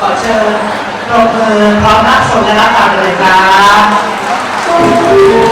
ขอเชิญปรบมือพร้อมรับชมและรับฟังกันเลยครับ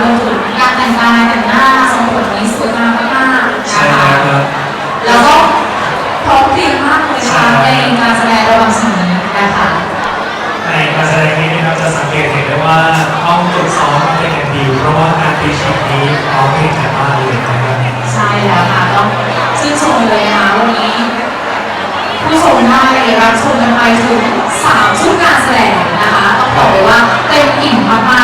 รวมถึงการแต่งกายแต่งหน้าทรงผมนี้สวยมากมากนะคะแล้วก็พร้อมเพรียงมากเลยค่ะในการแสดงระหว่างสมัยนะคะในการแสดงนี้นะครับจะสังเกตเห็นได้ว่าต้องตรวจสอบเป็นอย่างดีเพราะว่าการตีชิงนี้ร้องเพ่งแต่บ้านเลยนะครับใช่แล้วค่ะต้องชื่นชมเลยนะวันนี้ ผู้ชมได้รับชมกันไปถึงสามชุดการแสดงนะคะต้องบอกเลยว่าเต็มอิ่มมาก